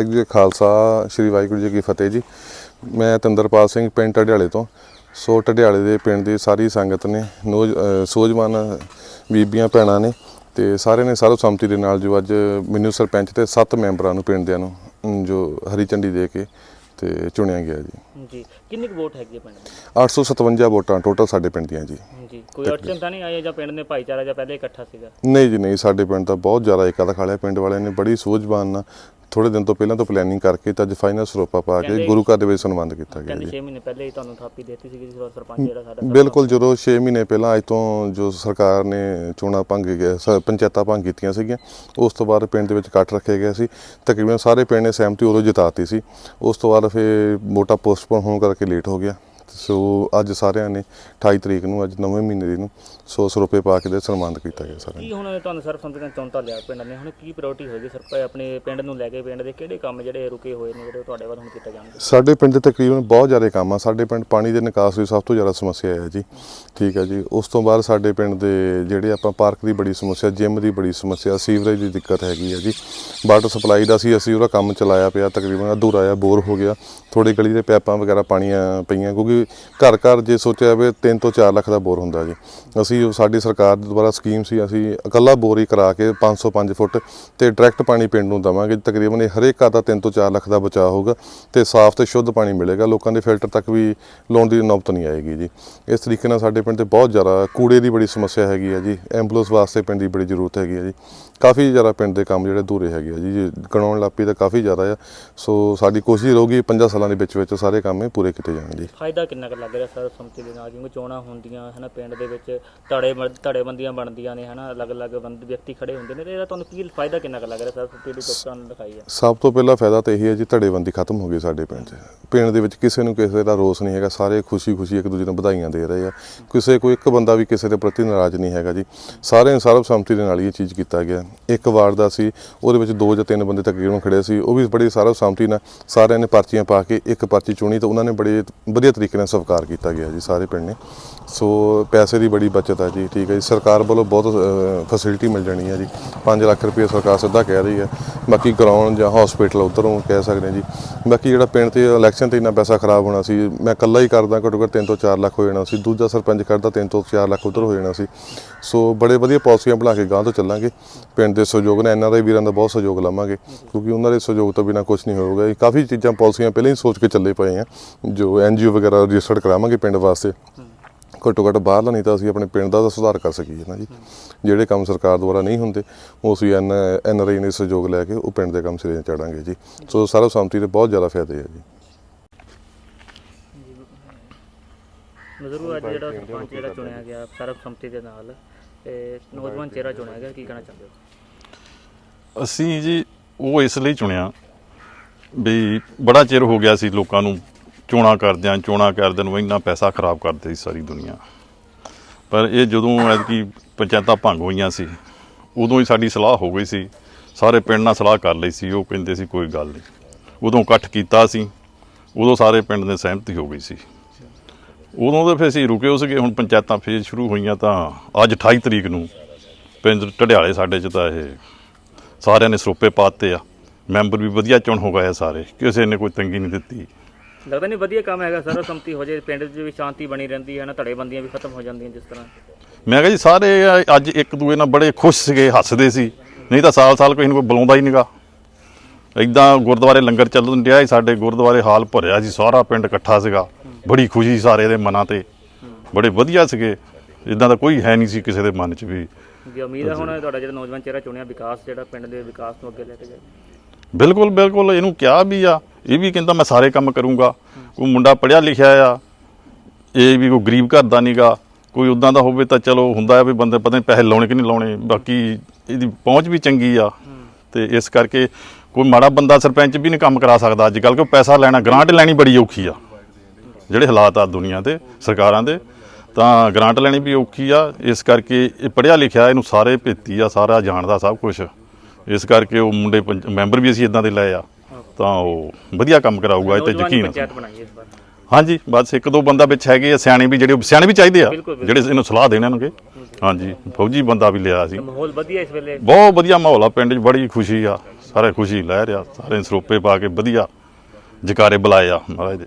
ਵਾਹਿਗੁਰੂ ਜੀ ਖਾਲਸਾ ਸ੍ਰੀ ਵਾਹਿਗੁਰੂ ਜੀ ਕੀ ਫਤਿਹ ਜੀ। ਮੈਂ ਤੰਦਰਪਾਲ ਸਿੰਘ ਪਿੰਡ ਢਡਿਆਲੇ ਤੋਂ। ਸੋ ਢਡਿਆਲੇ ਦੇ ਪਿੰਡ ਦੀ ਸਾਰੀ ਸੰਗਤ ਨੇ ਸੂਝਵਾਨ ਬੀਬੀਆਂ ਭੈਣਾਂ ਨੇ ਤੇ ਸਾਰਿਆਂ ਨੇ ਸਰਬਸੰਮਤੀ ਦੇ ਨਾਲ ਜੋ ਅੱਜ ਮੈਨੂੰ ਸਰਪੰਚ ਤੇ 7 ਮੈਂਬਰਾਂ ਨੂੰ ਪਿੰਡ ਦਿਆਂ ਨੂੰ ਜੋ ਹਰੀ ਝੰਡੀ ਦੇ ਕੇ ਤੇ ਚੁਣਿਆ ਗਿਆ ਜੀ। ਜੀ ਕਿੰਨੀ ਕੁ ਵੋਟ ਹੈਗੀ ਹੈ ਪਿੰਡ ਦੀ? 857 ਵੋਟਾਂ ਟੋਟਲ ਸਾਡੇ ਪਿੰਡ ਦੀਆਂ ਜੀ। ਜੀ ਕੋਈ ਅੜਚਨ ਤਾਂ ਨਹੀਂ ਆਈ ਜਾਂ ਪਿੰਡ ਦੇ ਭਾਈਚਾਰਾ ਜਾਂ ਪਹਿਲੇ ਇਕੱਠਾ ਸੀਗਾ? ਨਹੀਂ ਜੀ ਨਹੀਂ ਸਾਡੇ ਪਿੰਡ ਦਾ ਬਹੁਤ ਜ਼ਿਆਦਾ ਲਿਆ। ਪਿੰਡ ਵਾਲਿਆਂ ਨੇ ਬੜੀ ਸੂਝਵਾਨ ਨਾਲ ਥੋੜੇ ਦਿਨ ਤੋਂ ਪਹਿਲਾਂ ਤੋਂ ਪਲੈਨਿੰਗ ਕਰਕੇ ਤੇ ਅੱਜ ਫਾਈਨਲ ਸਰੋਪਾ ਪਾ ਕੇ ਗੁਰੂ ਘਰ ਦੇ ਵਿੱਚ ਸਨਮਾਨਿਤ ਕੀਤਾ ਗਿਆ ਜੀ। 6 ਮਹੀਨੇ ਪਹਿਲੇ ਹੀ ਤੁਹਾਨੂੰ ਥਾਪੀ ਦਿੱਤੀ ਸੀਗੀ ਜਦੋਂ ਸਰਪੰਚ ਜਿਹੜਾ ਸਾਡਾ ਬਿਲਕੁਲ ਜਦੋਂ 6 ਮਹੀਨੇ ਪਹਿਲਾਂ ਅੱਜ ਤੋਂ ਜੋ ਸਰਕਾਰ ਨੇ ਚੋਣਾਂ ਭੰਗ ਗਿਆ ਸ- ਪੰਚਾਇਤਾਂ ਭੰਗ ਕੀਤੀਆਂ ਸੀਗੀਆਂ ਉਸ ਤੋਂ ਬਾਅਦ ਪਿੰਡ ਦੇ ਵਿੱਚ ਇਕੱਠ ਰੱਖਿਆ ਗਿਆ ਸੀ। ਤਕਰੀਬਨ ਸਾਰੇ ਪਿੰਡ ਨੇ ਸਹਿਮਤੀ ਉਦੋਂ ਜਿਤਾਤੀ ਸੀ। ਉਸ ਤੋਂ ਬਾਅਦ ਫਿਰ ਵੋਟਾਂ ਪੋਸਟਪੋਨ ਹੋਣ ਕਰਕੇ ਲੇਟ ਹੋ ਗਿਆ। ਸੋ ਅੱਜ ਸਾਰਿਆਂ ਨੇ 28 ਤਰੀਕ ਨੂੰ ਅੱਜ ਨਵੇਂ ਮਹੀਨੇ ਦੀ ਨੂੰ 100 ਰੁਪਏ ਪਾ ਕੇ ਦੇ ਸਨਮਾਨਿਤ ਕੀਤਾ ਗਿਆ ਸਾਰਿਆਂ ਨੂੰ। ਕੀ ਹੁਣ ਤੁਹਾਨੂੰ ਸਰਪੰਚ ਨੇ ਚੁਣਤਾ ਲਿਆ ਪਿੰਡ ਨੇ? ਹੁਣ ਕੀ ਪ੍ਰਾਇੋਰਟੀ ਹੋਏਗੀ ਸਰਪੰਚ ਆਪਣੇ ਪਿੰਡ ਨੂੰ ਲੈ ਕੇ ਪਿੰਡ ਦੇ ਕਿਹੜੇ ਕੰਮ ਜਿਹੜੇ ਰੁਕੇ ਹੋਏ ਨੇ ਜਿਹੜੇ ਤੁਹਾਡੇ ਵੱਲ ਹੁਣ ਕੀਤੇ ਜਾਣਗੇ? ਸਾਡੇ ਪਿੰਡ ਦੇ ਤਕਰੀਬਨ ਬਹੁਤ ਜ਼ਿਆਦਾ ਕੰਮ ਆ। ਸਾਡੇ ਪਿੰਡ ਪਾਣੀ ਦੇ ਨਿਕਾਸ ਦੀ ਸਭ ਤੋਂ ਜ਼ਿਆਦਾ ਸਮੱਸਿਆ ਹੈ ਜੀ। ਠੀਕ ਹੈ ਜੀ। ਉਸ ਤੋਂ ਬਾਅਦ ਸਾਡੇ ਪਿੰਡ ਦੇ ਜਿਹੜੇ ਆਪਾਂ ਪਾਰਕ ਦੀ ਬੜੀ ਸਮੱਸਿਆ ਜਿਮ ਦੀ ਬੜੀ ਸਮੱਸਿਆ ਸੀਵਰੇਜ ਦੀ ਦਿੱਕਤ ਹੈਗੀ ਹੈ ਜੀ। ਵਾਟਰ ਸਪਲਾਈ ਦਾ ਸੀ ਅਸੀਂ ਉਹਦਾ ਕੰਮ ਚਲਾਇਆ ਪਿਆ ਤਕਰੀਬਨ ਅਧੂਰਾ ਆ ਬੋਰ ਹੋ ਗਿਆ। ਥੋੜੀ ਗਲੀ ਦੇ ਪੈਪਾਂ ਵਗੈਰਾ ਪਾਣੀਆਂ ਪਈਆਂ ਕਿਉਂਕਿ ਘਰ ਘਰ ਜੇ ਸੋਚਿਆ ਜਾਵੇ 3 ਤੋਂ 4 ਲੱਖ ਦਾ ਬੋਰ ਹੁੰਦਾ ਜੀ। ਅਸੀਂ ਸਾਡੀ ਸਰਕਾਰ ਦੁਆਰਾ ਸਕੀਮ ਸੀ, ਅਸੀਂ ਇਕੱਲਾ ਬੋਰ ਹੀ ਕਰਾ ਕੇ 505 ਫੁੱਟ ਤੇ ਡਾਇਰੈਕਟ ਪਾਣੀ ਪਿੰਡ ਨੂੰ ਦਵਾਂਗੇ। ਤਕਰੀਬਨ ਇਹ ਹਰੇਕ ਘਰ ਦਾ 3 ਤੋਂ 4 ਲੱਖ ਦਾ ਬਚਾਅ ਹੋਊਗਾ ਤੇ ਸਾਫ਼ ਤੇ ਸ਼ੁੱਧ ਪਾਣੀ ਮਿਲੇਗਾ। ਲੋਕਾਂ ਦੇ ਫਿਲਟਰ ਤੱਕ ਵੀ ਲਾਉਣ ਦੀ ਨੌਬਤ ਨਹੀਂ ਆਏਗੀ ਜੀ। ਇਸ ਤਰੀਕੇ ਨਾਲ ਸਾਡੇ ਪਿੰਡ ਤੇ ਬਹੁਤ ਜ਼ਿਆਦਾ ਕੂੜੇ ਦੀ ਬੜੀ ਸਮੱਸਿਆ ਹੈਗੀ ਹੈ ਜੀ। ਐਂਬੂਲੈਂਸ ਵਾਸਤੇ ਪਿੰਡ ਦੀ ਬੜੀ ਜ਼ਰੂਰਤ ਹੈਗੀ ਹੈ ਜੀ। ਕਾਫੀ ਜ਼ਿਆਦਾ ਪਿੰਡ ਦੇ ਕੰਮ ਜਿਹੜੇ ਅਧੂਰੇ ਹੈਗੇ ਆ ਜੀ ਜੇ ਗਣਾਉਣ ਲੱਪੀ ਤਾਂ ਕਾਫੀ ਜ਼ਿਆਦਾ ਆ। ਸੋ ਸਾਡੀ ਕੋਸ਼ਿਸ਼ ਰਹੂਗੀ 5 ਸਾਲਾਂ ਦੇ ਵਿੱਚ ਵਿੱਚ ਸਾਰੇ ਕੰਮ ਇਹ ਪੂਰੇ ਕੀਤੇ ਜਾਣ ਜੀ। ਫਾਇਦਾ ਕਿੰਨਾ ਕੁ ਲੱਗ ਰਿਹਾ ਸਰਬਸੰਮਤੀ ਦੇ ਨਾਲ? ਕਿਉਂਕਿ ਚੋਣਾਂ ਹੁੰਦੀਆਂ ਹਨਾ ਪਿੰਡ ਦੇ ਵਿੱਚ ਧੜੇ ਧੜੇਬੰਦੀਆਂ ਬਣਦੀਆਂ ਨੇ ਹਨਾ ਅਲੱਗ-ਅਲੱਗ ਬੰਦ ਵਿਅਕਤੀ ਖੜੇ ਹੁੰਦੇ ਨੇ ਤੇ ਇਹਦਾ ਤੁਹਾਨੂੰ ਕੀ ਫਾਇਦਾ ਕਿੰਨਾ ਕੁ ਲੱਗ ਰਿਹਾ ਸਰਬਸੰਮਤੀ ਦੀ ਲੋਕਾਂ ਨੂੰ ਦਿਖਾਈ ਹੈ ਸਭ ਤੋਂ ਪਹਿਲਾ ਫਾਇਦਾ ਤਾਂ ਇਹ ਹੈ ਜੀ ਧੜੇਬੰਦੀ ਖਤਮ ਹੋ ਗਈ ਸਾਡੇ ਪਿੰਡ 'ਚ। ਪਿੰਡ ਦੇ ਵਿੱਚ ਕਿਸੇ ਨੂੰ ਕਿਸੇ ਦਾ ਰੋਸ ਨਹੀਂ ਹੈਗਾ ਸਾਰੇ ਖੁਸ਼ੀ-ਖੁਸ਼ੀ ਇੱਕ ਦੂਜੇ ਨੂੰ ਵਧਾਈਆਂ ਦੇ ਰਹੇ ਆ। ਕਿਸੇ ਕੋਈ ਇੱਕ ਬੰਦਾ ਵੀ ਕਿਸੇ ਦੇ ਪ੍ਰਤੀ ਨਾਰਾਜ਼ ਨਹੀਂ ਹੈਗਾ ਜੀ। ਸਾਰੇ ਸਰਬਸੰਮਤੀ ਦੇ ਨਾਲ ਇਹ ਚੀਜ਼ ਕੀਤਾ ਗਿਆ। ਇੱਕ ਵਾਰਡ ਦਾ ਸੀ, ਉਹਦੇ ਵਿੱਚ ਦੋ ਜਾਂ ਤਿੰਨ ਬੰਦੇ ਤਕਰੀਬਨ ਖੜੇ ਸੀ, ਉਹ ਵੀ ਬੜੀ ਸਾਰਾ ਸਾਮਤੀ ਨਾਲ ਸਾਰਿਆਂ ਨੇ ਪਰਚੀਆਂ ਪਾ ਕੇ ਇੱਕ ਪਰਚੀ ਚੁਣੀ ਤਾਂ ਉਹਨਾਂ ਨੇ ਬੜੇ ਵਧੀਆ ਤਰੀਕੇ ਨਾਲ ਸਵੀਕਾਰ ਕੀਤਾ ਗਿਆ ਜੀ, ਸਾਰੇ ਪਿੰਡ ਨੇ। ਸੋ ਪੈਸੇ ਦੀ ਬੜੀ ਬਚਤ ਆ ਜੀ, ਠੀਕ ਹੈ ਜੀ। ਸਰਕਾਰ ਵੱਲੋਂ ਬਹੁਤ ਫੈਸਿਲਿਟੀ ਮਿਲ ਜਾਣੀ ਹੈ ਜੀ। 5 ਲੱਖ ਰੁਪਏ ਸਰਕਾਰ ਸਿੱਧਾ ਕਹਿ ਰਹੀ ਹੈ ਬਾਕੀ ਗਰਾਊਂਡ ਜਾਂ ਹਸਪੀਟਲ ਉਧਰੋਂ ਕਹਿ ਸਕਦੇ ਹਾਂ ਜੀ। ਬਾਕੀ ਜਿਹੜਾ ਪਿੰਡ ਤੇ ਇਲੈਕਸ਼ਨ ਤੇ ਇੰਨਾ ਪੈਸਾ ਖਰਾਬ ਹੋਣਾ ਸੀ, ਮੈਂ ਇਕੱਲਾ ਹੀ ਕਰਦਾ, ਘੱਟੋ ਘੱਟ 3 ਤੋਂ 4 ਲੱਖ ਹੋ ਜਾਣਾ ਸੀ। ਦੂਜਾ ਸਰਪੰਚ ਕਰਦਾ 3 ਤੋਂ 4 ਲੱਖ ਉਧਰ ਹੋ ਜਾਣਾ ਸੀ। ਸੋ ਬੜੇ ਵਧੀਆ ਪਾਲਿਸੀਆਂ ਬਣਾ ਕੇ ਗਾਂ ਤੋਂ ਚੱਲਾਂਗੇ। ਪਿੰਡ ਦੇ ਸਹਿਯੋਗ ਨਾਲ ਐਨਆਰਆਈ ਵੀਰਾਂ ਦਾ ਬਹੁਤ ਸਹਿਯੋਗ ਲਵਾਂਗੇ। ਕਿਉਂਕਿ ਉਹਨਾਂ ਦੇ ਸਹਿਯੋਗ ਤੋਂ ਬਿਨਾ ਕੁਝ ਨਹੀਂ ਹੋਊਗਾ ਇਹ ਕਾਫੀ ਚੀਜ਼ਾਂ ਪਾਲਿਸੀਆਂ ਪਹਿਲਾਂ ਹੀ ਸੋਚ ਕੇ ਚੱਲੇ ਪਏ ਆ। ਜੋ ਐਨਜੀਓ ਵਗੈਰਾ ਰਜਿਸਟਰਡ ਕਰਾਵਾਂਗੇ ਪਿੰਡ ਵਾਸਤੇ। ਘੱਟੋ ਘੱਟ ਬਾਹਰਲਾ ਨਹੀਂ ਤਾਂ ਅਸੀਂ ਆਪਣੇ ਪਿੰਡ ਦਾ ਤਾਂ ਸੁਧਾਰ ਕਰ ਸਕੀਏ ਨਾ ਜੀ। ਜਿਹੜੇ ਕੰਮ ਸਰਕਾਰ ਦੁਆਰਾ ਨਹੀਂ ਹੁੰਦੇ ਉਹ ਅਸੀਂ ਐਨ ਐਨ ਆਰ ਆਈ ਨੇ ਸਹਿਯੋਗ ਲੈ ਕੇ ਉਹ ਪਿੰਡ ਦੇ ਕੰਮ ਸਿਰੇ ਚੜਾਂਗੇ ਜੀ। ਸੋ ਸਰਬਸੰਮਤੀ ਦੇ ਬਹੁਤ ਜ਼ਿਆਦਾ ਫਾਇਦੇ ਆ ਜੀ। ਨਜ਼ਰੂ ਅੱਜ ਜਿਹੜਾ ਸਰਪੰਚ ਜਿਹੜਾ ਚੁਣਿਆ ਗਿਆ ਸਰਬਸੰਮਤੀ ਦੇ ਨਾਲ ਤੇ ਨੌਜਵਾਨ ਚਿਹਰਾ ਚੁਣਿਆ ਗਿਆ ਕੀ ਕਹਿਣਾ ਚਾਹੁੰਦੇ ਹੋ? ਅਸੀਂ ਜੀ ਉਹ ਇਸ ਲਈ ਚੁਣਿਆ ਵੀ ਬੜਾ ਚਿਰ ਹੋ ਗਿਆ ਸੀ ਲੋਕਾਂ ਨੂੰ ਚੋਣਾਂ ਕਰਦਿਆਂ ਚੋਣਾਂ ਕਰਦਿਆਂ ਨੂੰ ਇੰਨਾ ਪੈਸਾ ਖਰਾਬ ਕਰਦੇ ਸੀ ਸਾਰੀ ਦੁਨੀਆ। ਪਰ ਇਹ ਜਦੋਂ ਐਤਕੀ ਪੰਚਾਇਤਾਂ ਭੰਗ ਹੋਈਆਂ ਸੀ, ਉਦੋਂ ਹੀ ਸਾਡੀ ਸਲਾਹ ਹੋ ਗਈ ਸੀ। ਸਾਰੇ ਪਿੰਡ ਨਾਲ ਸਲਾਹ ਕਰ ਲਈ ਸੀ, ਉਹ ਕਹਿੰਦੇ ਸੀ ਕੋਈ ਗੱਲ ਨਹੀਂ। ਉਦੋਂ ਇਕੱਠ ਕੀਤਾ ਸੀ, ਉਦੋਂ ਸਾਰੇ ਪਿੰਡ ਨੇ ਸਹਿਮਤੀ ਹੋ ਗਈ ਸੀ। ਉਦੋਂ ਤਾਂ ਫਿਰ ਅਸੀਂ ਰੁਕੇ ਹੋ ਸੀਗੇ, ਹੁਣ ਪੰਚਾਇਤਾਂ ਫੇਰ ਸ਼ੁਰੂ ਹੋਈਆਂ ਤਾਂ ਅੱਜ 28 ਤਰੀਕ ਨੂੰ ਪਿੰਡ ਢਡਿਆਲੇ ਸਾਡੇ ਚ ਤਾਂ ਇਹ ਸਾਰਿਆਂ ਨੇ ਸਰੋਪੇ ਪਾਤੇ ਆ। ਮੈਂਬਰ ਵੀ ਵਧੀਆ ਚੁਣ ਹੋ ਗਏ ਆ ਸਾਰੇ, ਕਿਸੇ ਨੇ ਕੋਈ ਤੰਗੀ ਨਹੀਂ ਦਿੱਤੀ। ਲੱਗਦਾ ਨਹੀਂ ਵਧੀਆ ਕੰਮ ਹੈਗਾ ਸਰਬਸੰਮਤੀ ਹੋ ਜੇ ਪਿੰਡ 'ਚ ਵੀ ਸ਼ਾਂਤੀ ਬਣੀ ਰਹਿੰਦੀ ਹੈ ਨਾ ਧੜੇਬੰਦੀਆਂ ਵੀ ਖਤਮ ਹੋ ਜਾਂਦੀਆਂ ਜਿਸ ਤਰ੍ਹਾਂ। ਮੈਂ ਕਿਹਾ ਜੀ ਸਾਰੇ ਅੱਜ ਇੱਕ ਦੂਏ ਨਾਲ ਬੜੇ ਖੁਸ਼ ਸੀਗੇ ਹੱਸਦੇ ਸੀ। ਨਹੀਂ ਤਾਂ ਸਾਲ-ਸਾਲ ਕੋਈ ਨੂੰ ਕੋਈ ਬੁਲਾਉਂਦਾ ਹੀ ਨਹੀਂਗਾ। ਇਦਾਂ ਗੁਰਦੁਆਰੇ ਲੰਗਰ ਚੱਲਣ ਡਿਆ ਸੀ ਸਾਡੇ ਗੁਰਦੁਆਰੇ ਹਾਲ ਭਰਿਆ ਸੀ ਸਾਰਾ ਪਿੰਡ ਇਕੱਠਾ ਸੀਗਾ। ਬੜੀ ਖੁਸ਼ੀ ਸਾਰੇ ਦੇ ਮਨਾਂ ਤੇ। ਬੜੇ ਵਧੀਆ ਸੀਗੇ। ਇਦਾਂ ਦਾ ਕੋਈ ਹੈ ਨਹੀਂ ਸੀ ਕਿਸੇ ਦੇ ਮਨ 'ਚ ਵੀ। ਜੀ ਉਮੀਦ ਹੈ ਹੁਣ ਤੁਹਾਡਾ ਜਿਹੜਾ ਨੌਜਵਾਨ ਚਿਹਰਾ ਚੁਣਿਆ ਵਿਕਾਸ ਜਿਹੜਾ ਪਿੰਡ ਦੇ ਵਿਕਾਸ ਨੂੰ ਅੱਗੇ ਲੈ ਕੇ ਜਾਏ। ਬਿਲਕੁਲ ਬਿਲਕੁਲ ਇਹਨੂੰ ਕਿਹਾ ਵੀ ਆ। ਇਹ ਵੀ ਕਹਿੰਦਾ ਮੈਂ ਸਾਰੇ ਕੰਮ ਕਰੂੰਗਾ। ਕੋਈ ਮੁੰਡਾ ਪੜਿਆ ਲਿਖਿਆ ਆ, ਇਹ ਵੀ ਕੋਈ ਗਰੀਬ ਘਰ ਦਾ ਨਹੀਂਗਾ ਕੋਈ ਉਦਾਂ ਦਾ ਹੋਵੇ ਤਾਂ ਚਲੋ ਹੁੰਦਾ ਆ ਵੀ ਬੰਦੇ ਪਤਾ ਨਹੀਂ ਪੈਸੇ ਲਾਉਣੇ ਕਿ ਨਹੀਂ ਲਾਉਣੇ, ਬਾਕੀ ਇਹਦੀ ਪਹੁੰਚ ਵੀ ਚੰਗੀ ਆ। ਤੇ ਇਸ ਕਰਕੇ ਕੋਈ ਮਾੜਾ ਬੰਦਾ ਸਰਪੰਚ ਵੀ ਨਹੀਂ ਕੰਮ ਕਰਾ ਸਕਦਾ ਅੱਜ ਕੱਲ੍ਹ ਕਿਉਂ ਪੈਸਾ ਲੈਣਾ, ਗ੍ਰਾਂਟ ਲੈਣੀ ਬੜੀ ਔਖੀ ਆ। ਜਿਹੜੇ ਹਾਲਾਤ ਆ ਦੁਨੀਆ ਦੇ, ਸਰਕਾਰਾਂ ਦੇ, ਤਾਂ ਗ੍ਰਾਂਟ ਲੈਣੀ ਵੀ ਔਖੀ ਆ। ਇਸ ਕਰਕੇ ਇਹ ਪੜਿਆ ਲਿਖਿਆ, ਇਹਨੂੰ ਸਾਰੇ ਭੇਤੀ ਆ, ਸਾਰਾ ਜਾਣਦਾ ਸਭ ਕੁਝ ਇਸ ਕਰਕੇ ਉਹ ਮੁੰਡੇ ਪੰਚ- ਮੈਂਬਰ ਵੀ ਅਸੀਂ ਇਦਾਂ ਦੇ ਲਏ ਆ। ਤਾਂ ਉਹ ਵਧੀਆ ਕੰਮ ਕਰਾਊਗਾ ਇਹ ਤੇ ਨੌਜਵਾਨ ਯਕੀਨ ਆ ਪੰਚਾਇਤ ਬਣਾਈ ਇਸ ਵਾਰ। ਹਾਂਜੀ ਬਸ ਇੱਕ ਦੋ ਬੰਦਾ ਵਿੱਚ ਹੈਗੇ ਆ ਸਿਆਣੇ ਵੀ ਜਿਹੜੇ ਸਿਆਣੇ ਵੀ ਚਾਹੀਦੇ ਆ ਬਿਲਕੁਲ। ਜਿਹੜੇ ਇਹਨੂੰ ਸਲਾਹ ਦੇਣਗੇ ਹਾਂਜੀ ਫੌਜੀ ਬੰਦਾ ਵੀ ਲਿਆ ਸੀ। ਮਾਹੌਲ ਵਧੀਆ ਇਸ ਵੇਲੇ। ਬਹੁਤ ਵਧੀਆ ਮਾਹੌਲ ਆ ਪਿੰਡ 'ਚ ਬੜੀ ਖੁਸ਼ੀ ਆ ਸਾਰੇ ਖੁਸ਼ੀ ਲੈ ਰਿਹਾ ਸਾਰੇ ਸਰੋਪੇ ਪਾ ਕੇ ਵਧੀਆ ਜਕਾਰੇ ਬੁਲਾਏ ਆ ਮਹਾਰਾਜ ਦੇ।